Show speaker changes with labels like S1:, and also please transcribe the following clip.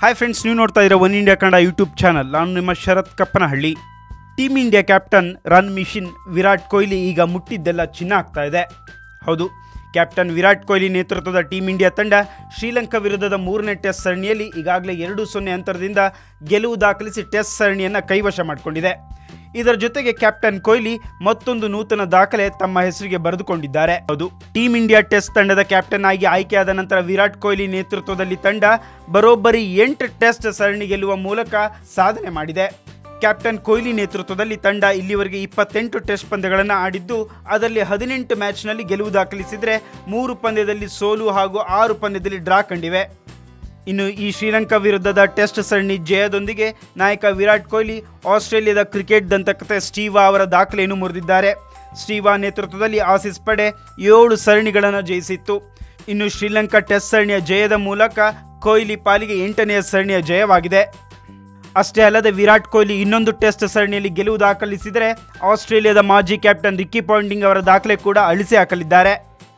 S1: Hi friends ನೀವು ನೋಡ್ತಾ ಇದ್ರೆ one India Kannada YouTube channel ನಾನು ನಿಮ್ಮ Sharath Kappanahalli. Team India captain run machine Virat Kohli ಈಗ ಮುಟ್ಟಿದ್ದೆಲ್ಲ ಚಿನ್ನ ಆಗ್ತಾ ಇದೆ. ಹೌದು ಕ್ಯಾಪ್ಟನ್ ವಿರಾಟ್ ಕೊಹ್ಲಿ ನೇತೃತ್ವದ ಟೀಮ್ ಇಂಡಿಯಾ ತಂಡ ಶ್ರೀಲಂಕಾ ವಿರುದ್ಧದ ಮೂರನೇ ಟೆಸ್ಟ್ ಸರಣಿಯಲ್ಲಿ ಈಗಾಗಲೇ ಎರಡು ಸೊನ್ನೆ ಅಂತರದಿಂದ ಗೆಲುವು ದಾಖಲಿಸಿ ಟೆಸ್ಟ್ ಸರಣಿಯನ್ನು ಕೈವಶ ಮಾಡಿಕೊಂಡಿದೆ. ಇದರ ಜೊತೆಗೆ ಕ್ಯಾಪ್ಟನ್ ಕೊಹ್ಲಿ ಮತ್ತೊಂದು ನೂತನ ದಾಖಲೆ ತಮ್ಮ ಹೆಸರಿಗೆ ಬರೆದುಕೊಂಡಿದ್ದಾರೆ. ಹೌದು. ಟೀಮ್ ಇಂಡಿಯಾ ಟೆಸ್ಟ್ ತಂಡದ ಕ್ಯಾಪ್ಟನ್ ಆಗಿ ಆಯ್ಕೆಯಾದ ನಂತರ ವಿರಾಟ್ ಕೊಹ್ಲಿ ನೇತೃತ್ವದಲ್ಲಿ ತಂಡ ಬರೋಬ್ಬರಿ ಎಂಟು ಟೆಸ್ಟ್ ಸರಣಿ ಗೆಲ್ಲುವ ಮೂಲಕ ಸಾಧನೆ ಮಾಡಿದೆ. ಕ್ಯಾಪ್ಟನ್ ಕೊಹ್ಲಿ ನೇತೃತ್ವದಲ್ಲಿ ತಂಡ ಇಲ್ಲಿವರೆಗೆ ಇಪ್ಪತ್ತೆಂಟು ಟೆಸ್ಟ್ ಪಂದ್ಯಗಳನ್ನು ಆಡಿದ್ದು, ಅದರಲ್ಲಿ ಹದಿನೆಂಟು ಮ್ಯಾಚ್ನಲ್ಲಿ ಗೆಲುವು ದಾಖಲಿಸಿದರೆ ಮೂರು ಪಂದ್ಯದಲ್ಲಿ ಸೋಲು ಹಾಗೂ ಆರು ಪಂದ್ಯದಲ್ಲಿ ಡ್ರಾ ಕಂಡಿವೆ. ಇನ್ನು ಈ ಶ್ರೀಲಂಕಾ ವಿರುದ್ಧದ ಟೆಸ್ಟ್ ಸರಣಿ ಜಯದೊಂದಿಗೆ ನಾಯಕ ವಿರಾಟ್ ಕೊಹ್ಲಿ ಆಸ್ಟ್ರೇಲಿಯಾದ ಕ್ರಿಕೆಟ್ ದಂತಕತೆ ಸ್ಟೀವಾ ಅವರ ದಾಖಲೆಯನ್ನು ಮುರಿದಿದ್ದಾರೆ. ಸ್ಟೀವಾ ನೇತೃತ್ವದಲ್ಲಿ ಆಸಿಸ್ ಪಡೆ ಏಳು ಸರಣಿಗಳನ್ನು ಜಯಿಸಿತ್ತು. ಇನ್ನು ಶ್ರೀಲಂಕಾ ಟೆಸ್ಟ್ ಸರಣಿಯ ಜಯದ ಮೂಲಕ ಕೊಹ್ಲಿ ಪಾಲಿಗೆ ಎಂಟನೆಯ ಸರಣಿಯ ಜಯವಾಗಿದೆ. ಅಷ್ಟೇ ಅಲ್ಲದೆ ವಿರಾಟ್ ಕೊಹ್ಲಿ ಇನ್ನೊಂದು ಟೆಸ್ಟ್ ಸರಣಿಯಲ್ಲಿ ಗೆಲುವು ದಾಖಲಿಸಿದರೆ ಆಸ್ಟ್ರೇಲಿಯಾದ ಮಾಜಿ ಕ್ಯಾಪ್ಟನ್ ರಿಕ್ಕಿ ಪಾಂಡಿಂಗ್ ಅವರ ದಾಖಲೆ ಕೂಡ ಅಳಿಸಿ ಹಾಕಲಿದ್ದಾರೆ.